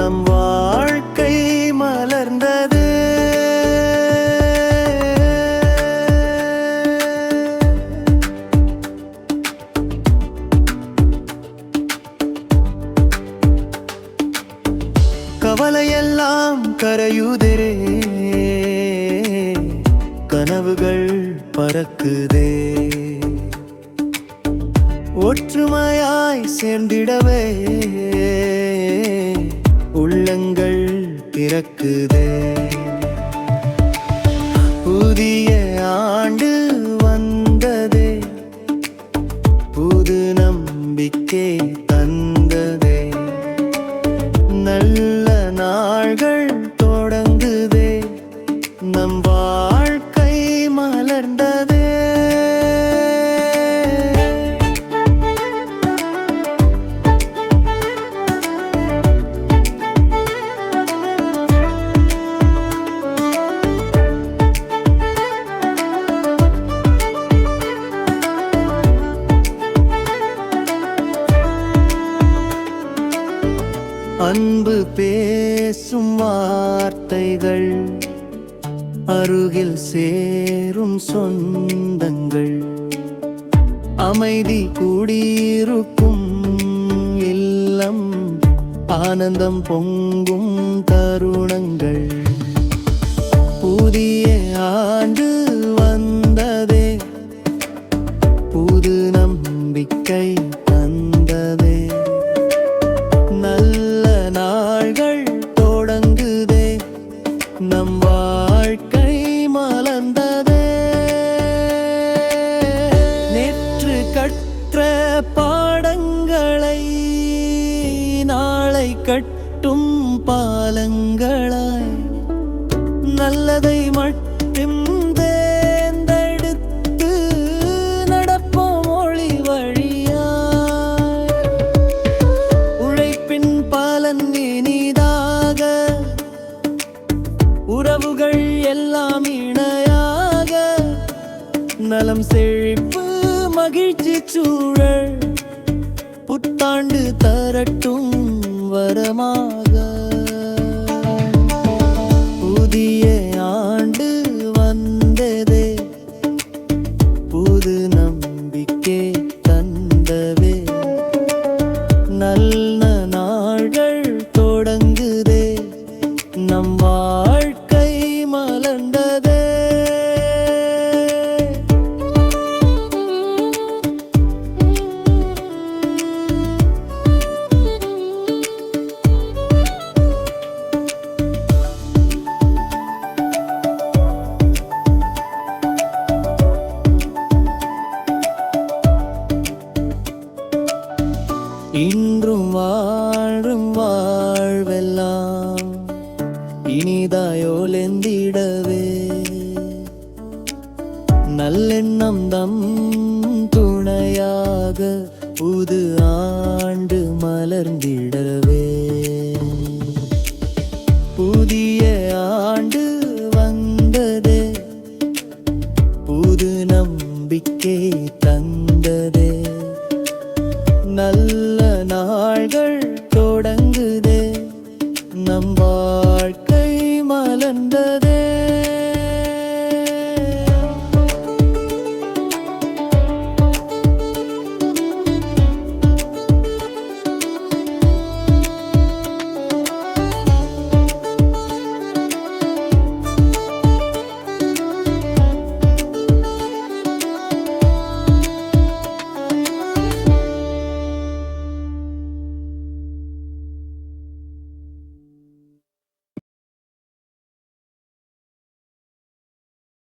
நம் வாழ்க்கை மலர்ந்தது. கவலையெல்லாம் கரையுதரே கனவுகள் பறக்குதே. ஒற்றுமையாய் சேர்ந்திடவே. பிறக்குதே புதிய ஆண்டு வந்ததே. புது நம்பிக்கை தந்ததே. நல்ல நாள்கள் தொடங்குதே. நம்பா அன்பு பேசும் வார்த்தைகள் அருகில் சேரும் சொந்தங்கள். அமைதி கூடியிருக்கும் இல்லம் ஆனந்தம் பொங்கும் தருணங்கள். புதிய ஆண்டு பாடங்களை நாளை கட்டும் பாலங்களாய் நல்லதை மட்டும் தேர்ந்தெடுத்து நடப்போம் ஒளி வழியாய். உழைப்பின் பலன் இனிதாக உறவுகள் எல்லாம் இணையாக. நலம் செழிப்பு மகிழ்ச்சி சூழல் புத்தாண்டு தரட்டும் வரமாக இன்றும் வாழும் வாழ்வெல்லாம் இனிதாயோலெந்திடவே. நல்லெண்ணம் தம் துணையாக புது ஆண்டு மலர்ந்திடவே.